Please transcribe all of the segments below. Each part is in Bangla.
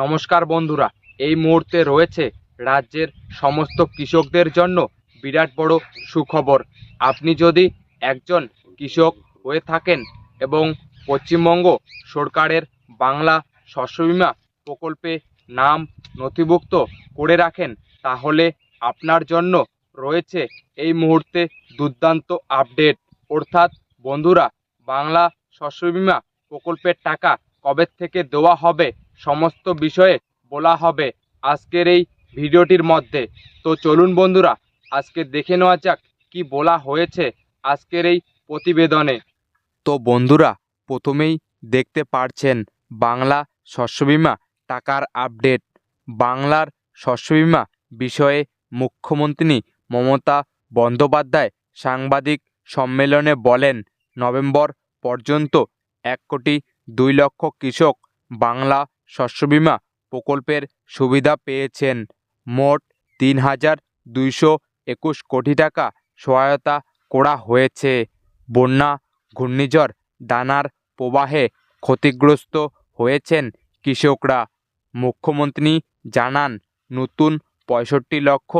নমস্কার বন্ধুরা, এই মুহূর্তে রয়েছে রাজ্যের সমস্ত কৃষকদের জন্য বিরাট বড় সুখবর। আপনি যদি একজন কৃষক হয়ে থাকেন এবং পশ্চিমবঙ্গ সরকারের বাংলা শস্য বীমা প্রকল্পে নাম নথিভুক্ত করে রাখেন, তাহলে আপনার জন্য রয়েছে এই মুহূর্তে দুর্দান্ত আপডেট। অর্থাৎ বন্ধুরা, বাংলা শস্য বীমা প্রকল্পের টাকা কবে থেকে দেওয়া হবে সমস্ত বিষয়ে বলা হবে আজকের এই ভিডিওটির মধ্যে। তো চলুন বন্ধুরা, আজকে দেখে নেওয়া যাক কি বলা হয়েছে আজকের এই প্রতিবেদনে। তো বন্ধুরা, প্রথমেই দেখতে পারছেন বাংলা শস্য বীমা টাকার আপডেট। বাংলার শস্য বীমা বিষয়ে মুখ্যমন্ত্রী মমতা বন্দ্যোপাধ্যায় সাংবাদিক সম্মেলনে বলেন, নভেম্বর পর্যন্ত এক কোটি দুই লক্ষ কৃষক বাংলা শস্য বীমা প্রকল্পের সুবিধা পেয়েছেন। মোট তিন হাজার দুইশো একুশ কোটি টাকা সহায়তা করা হয়েছে। বন্যা, ঘূর্ণিঝড়, দানার প্রবাহে ক্ষতিগ্রস্ত হয়েছেন কৃষকরা। মুখ্যমন্ত্রী জানান, নতুন পঁয়ষট্টি লক্ষ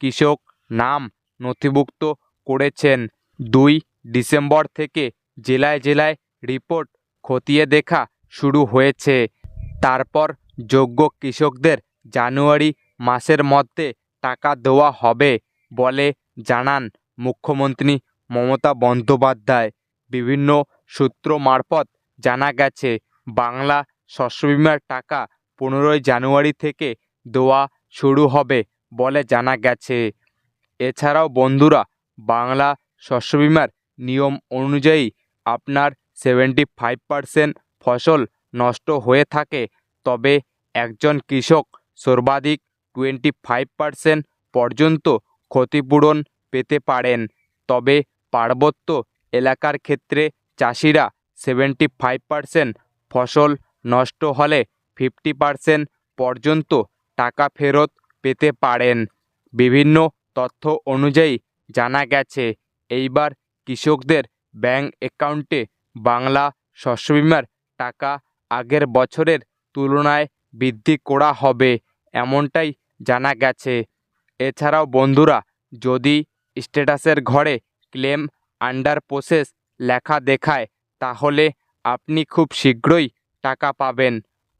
কৃষক নাম নথিভুক্ত করেছেন। দুই ডিসেম্বর থেকে জেলায় জেলায় রিপোর্ট খতিয়ে দেখা শুরু হয়েছে। তারপর যোগ্য কৃষকদের জানুয়ারি মাসের মধ্যে টাকা দেওয়া হবে বলে জানান মুখ্যমন্ত্রী মমতা বন্দ্যোপাধ্যায়। বিভিন্ন সূত্র মারফত জানা গেছে, বাংলা শস্য বিমার টাকা পনেরোই জানুয়ারি থেকে দেওয়া শুরু হবে বলে জানা গেছে। এছাড়াও বন্ধুরা, বাংলা শস্য বিমার নিয়ম অনুযায়ী আপনার সেভেন্টি ফাইভ পারসেন্ট ফসল নষ্ট হয়ে থাকে, তবে একজন কৃষক সর্বাধিক টোয়েন্টি ফাইভ পারসেন্ট পর্যন্ত ক্ষতিপূরণ পেতে পারেন। তবে পার্বত্য এলাকার ক্ষেত্রে চাষিরা সেভেন্টি ফাইভ পারসেন্ট ফসল নষ্ট হলে ফিফটি পারসেন্ট পর্যন্ত টাকা ফেরত পেতে পারেন। বিভিন্ন তথ্য অনুযায়ী জানা গেছে, এইবার কৃষকদের ব্যাংক অ্যাকাউন্টে বাংলা শস্য বিমার টাকা আগের বছরের তুলনায় বৃদ্ধি করা হবে, এমনটাই জানা গেছে। এছাড়াও বন্ধুরা, যদি স্ট্যাটাসের ঘরে ক্লেম আন্ডার প্রসেস লেখা দেখায়, তাহলে আপনি খুব শীঘ্রই টাকা পাবেন।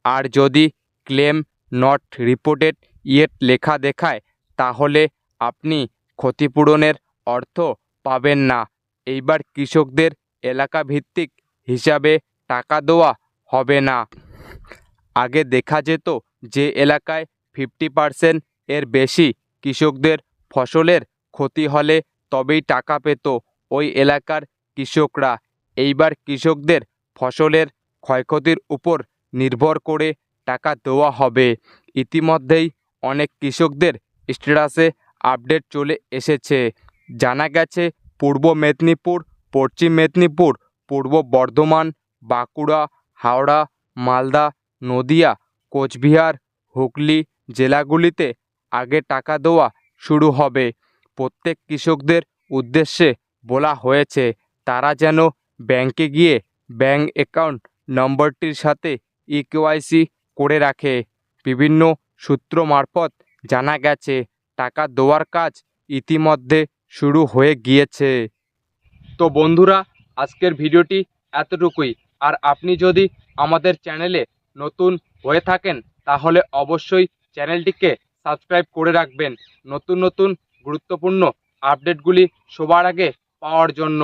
আর যদি ক্লেম নট রিপোর্টেড ইয়েট লেখা দেখায়, তাহলে আপনি ক্ষতিপূরণের অর্থ পাবেন না। এইবার কৃষকদের এলাকা ভিত্তিক হিসাবে টাকা দেওয়া হবে না। আগে দেখা যেত যে এলাকায় ফিফটি পার্সেন্ট এর বেশি কৃষকদের ফসলের ক্ষতি হলে তবেই টাকা পেত ওই এলাকার কৃষকরা। এইবার কৃষকদের ফসলের ক্ষয়ক্ষতির উপর নির্ভর করে টাকা দেওয়া হবে। ইতিমধ্যেই অনেক কৃষকদের স্ট্যাটাসে আপডেট চলে এসেছে। জানা গেছে, পূর্ব মেদিনীপুর, পশ্চিম মেদিনীপুর, পূর্ব বর্ধমান, বাঁকুড়া হাওড়া, মালদা, নদিয়া, কোচবিহার, হুগলি জেলাগুলিতে আগে টাকা দেওয়া শুরু হবে। প্রত্যেক কৃষকদের উদ্দেশ্যে বলা হয়েছে, তারা যেন ব্যাংকে গিয়ে ব্যাংক অ্যাকাউন্ট নম্বরটির সাথে ইকেওয়াইসি করে রাখে। বিভিন্ন সূত্র মারফত জানা গেছে, টাকা দেওয়ার কাজ ইতিমধ্যে শুরু হয়ে গিয়েছে। তো বন্ধুরা, আজকের ভিডিওটি এতটুকুই। আর আপনি যদি আমাদের চ্যানেলে নতুন হয়ে থাকেন, তাহলে অবশ্যই চ্যানেলটিকে সাবস্ক্রাইব করে রাখবেন। নতুন নতুন গুরুত্বপূর্ণ আপডেটগুলি সবার আগে পাওয়ার জন্য।